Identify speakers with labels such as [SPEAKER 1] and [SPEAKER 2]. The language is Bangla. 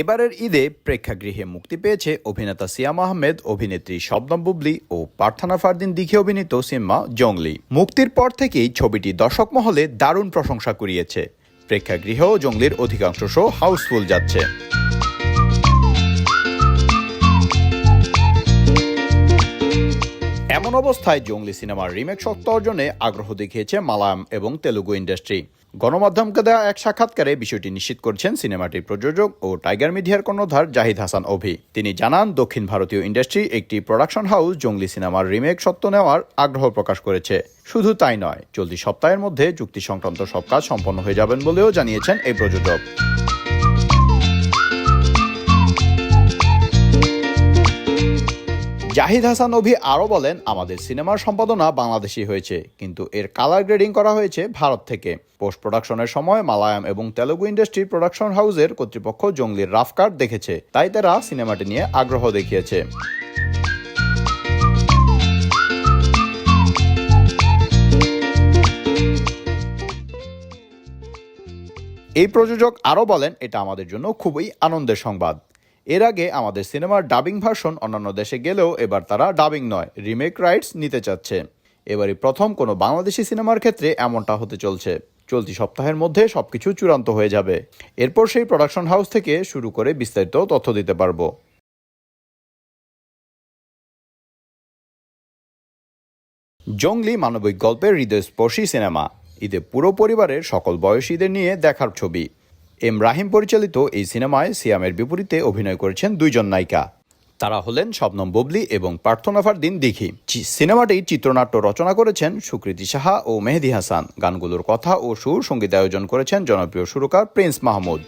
[SPEAKER 1] এবারের ঈদে প্রেক্ষাগৃহে মুক্তি পেয়েছে অভিনেতা সিয়াম আহমেদ, অভিনেত্রী শবনম বুবলি ও পার্থনা ফারদিন। দিঘে অভিনীত সিনেমা জংলি। মুক্তির পর থেকেই ছবিটি দর্শক মহলে দারুণ প্রশংসা কুড়িয়েছে। প্রেক্ষাগৃহেও জংলির অধিকাংশ শো হাউসফুল যাচ্ছে। এমন অবস্থায় জঙ্গলি সিনেমার রিমেক সত্য অর্জনে আগ্রহ দেখিয়েছে মালায়াম এবং তেলুগু ইন্ডাস্ট্রি। গণমাধ্যমকে দেওয়া এক সাক্ষাৎকারে বিষয়টি নিশ্চিত করছেন সিনেমাটির প্রযোজক ও টাইগার মিডিয়ার কর্ণধার জাহিদ হাসান অভি। তিনি জানান, দক্ষিণ ভারতীয় ইন্ডাস্ট্রি একটি প্রোডাকশন হাউস জঙ্গলি সিনেমার রিমেক সত্য নেওয়ার আগ্রহ প্রকাশ করেছে। শুধু তাই নয়, চলতি সপ্তাহের মধ্যে চুক্তি সংক্রান্ত সব কাজ সম্পন্ন হয়ে যাবেন বলেও জানিয়েছেন এই প্রযোজক। জাহিদ হাসান অভি আরও বলেন, আমাদের সিনেমার সম্পাদনা বাংলাদেশি হয়েছে, কিন্তু এর কালার গ্রেডিং করা হয়েছে ভারত থেকে। পোস্ট প্রোডাকশনের সময় মালায়াম এবং তেলুগু ইন্ডাস্ট্রি প্রোডাকশন হাউসের কর্তৃপক্ষ জঙ্গলির রাফ কাট দেখেছে, তাই তারা সিনেমাটি নিয়ে আগ্রহ দেখিয়েছে। এই প্রযোজক আরও বলেন, এটা আমাদের জন্য খুবই আনন্দের সংবাদ। এর আগে আমাদের সিনেমার ডাবিং ভার্সন অন্যান্য দেশে গেলেও এবার তারা ডাবিং নয় রিমেক রাইটস নিতে চাচ্ছে। এবারই প্রথম কোনো বাংলাদেশি সিনেমার ক্ষেত্রে এমনটা হতে চলছে। চলতি সপ্তাহের মধ্যে সবকিছু চূড়ান্ত হয়ে যাবে। এরপর সেই প্রোডাকশন হাউস থেকে শুরু করে বিস্তারিত তথ্য দিতে পারব। জঙ্গলি মানবিক গল্পের হৃদয়স্পর্শী সিনেমা। ঈদে পুরো পরিবারের সকল বয়সীদের নিয়ে দেখার ছবি। এম রাহিম পরিচালিত এই সিনেমায় সিয়ামের বিপরীতে অভিনয় করেছেন দুইজন নায়িকা। তারা হলেন শবনম ববলি এবং প্রার্থনা দিন দিঘি। সিনেমাটি চিত্রনাট্য রচনা করেছেন সুকৃতি সাহা ও মেহেদি হাসান। গানগুলোর কথা ও সুর সংগীত আয়োজন করেছেন জনপ্রিয় সুরকার প্রিন্স মাহমুদ।